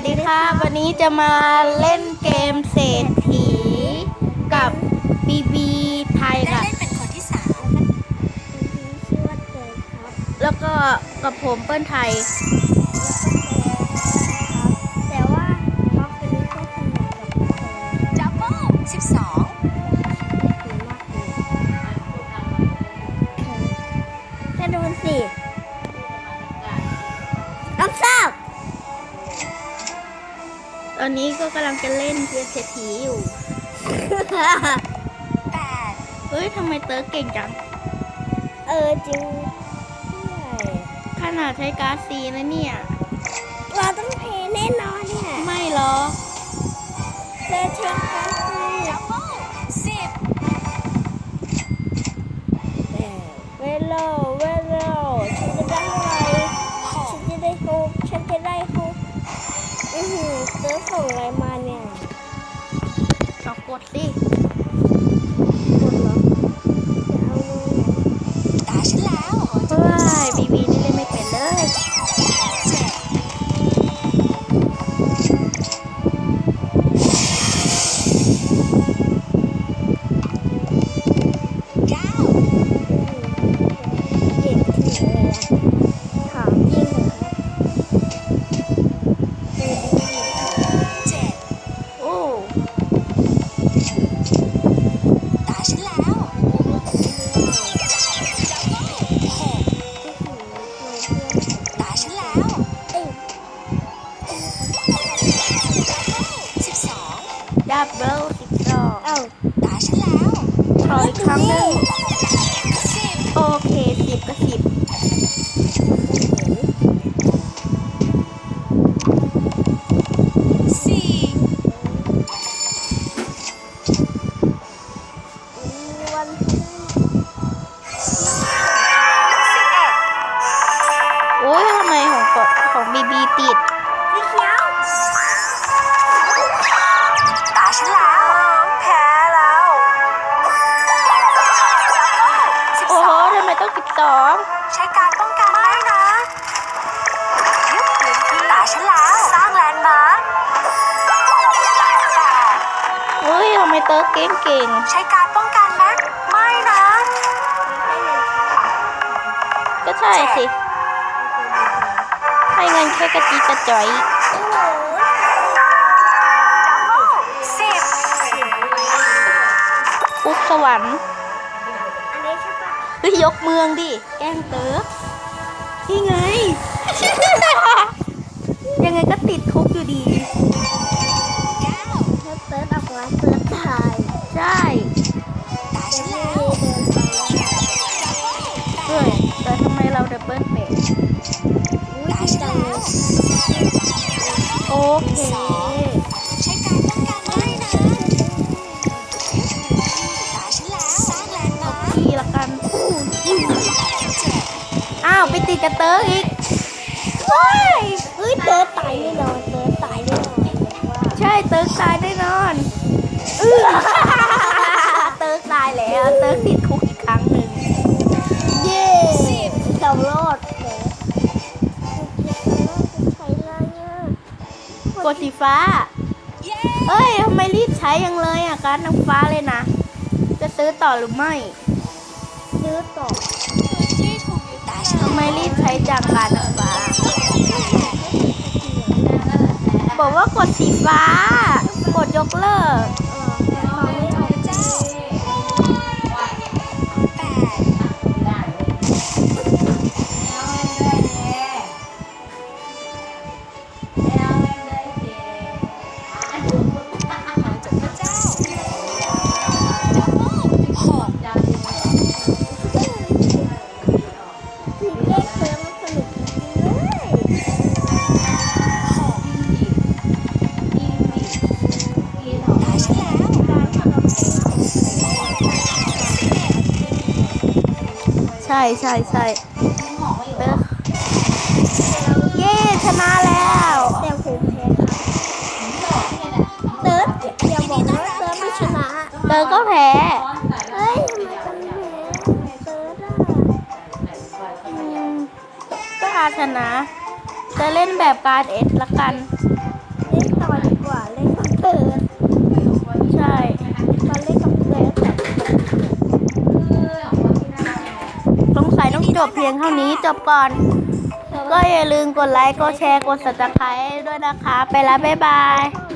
วัสดีค่ะ วันนี้จะมาเล่นเกมเศรษฐีกับบีบีไทยได้ค่ะเล่นเป็นคนที่สามชื่อว่าเตยครับ แล้วก็กับผมเปิ้ลไทย ตอนนี้ก็กำลังจะเล่นเกมเศรษฐีอยู่แปดเฮ้ยทำไมเติร์กเก่งจัง เออจริงใช่ขนาดใช้การ์ดซีนะเนี่ย เราต้องเพลย์แน่นอนเนี่ยไม่หรอกเธอเช็คกันสิดับเบิลสิบเวลโลเวล เจอส่งอะไรมาเนี่ยลองกดสิ ดับเบิลสิบสองเอ้าตาฉันแล้วขออีกครั้งหนึ่งสิบโอเคสิบก็สิบ สิบสองใช้การป้องกันไม่นะตาฉันแล้วสร้างแลนด์มาร์คแปดเฮ้ยทำไมเติร์กเก่งเก่งใช้การป้องกันไหมไม่นะ ก็ใช่สิ ให้เงินแค่กระจิกระจอยโอ้โหดับเบิลสิบปุ๊บสวรรค์อันนี้ใช่ ปะเฮ้ยยกเมืองดิ แกล้งเติร์กนี่ไง ยังไงก็ติดคุกอยู่ดีเก้าถ้าเติร์ดออกมาเติร์ดตาย ใช่ตาฉันแล้วเดินไปเฮ้ยแต่ทำไมเราดับเบิลเป็ดตาฉันแล้วโอเค อ้าวไปติดกับเติร์กอีกว้ายเฮ้ยเติร์ดตายแน่นอนเติร์ดตายแน่นอนว่าใช่เติร์กตายแน่นอนเอื้อเติร์กตายแล้วเติร์กติดคุกอีกครั้งหนึ่งเย้สิบสำรอดเติร์ดใช้อะไรอะกดสีฟ้าเย้เอ้ยทำไมรีบใช้ยังเลยอะการดน้ำฟ้าเลยนะ จะซื้อต่อหรือไม่ ซื้อต่อ ทำไมรีบใช้จากการฟ้าบอกว่ากดสีฟ้า ใช่ใช่ใช่เติร์กเย้ชนะแล้วแต่ผมแพ้ครับเติร์ดอย่าบอกนะว่าเติร์ดไม่ชนะเติร์กก็แพ้เฮ้ยทำไมเป็นแพ้เติร์ดอะอืมก็อาชนะจะเล่นแบบการเอสละกัน เจบเพียงเท่านี้จบก่อน ก็อย่าลืมกดไลค์ กดแชร์ กดสับสไครต์ด้วยนะคะ ไปแล้วบ๊ายบาย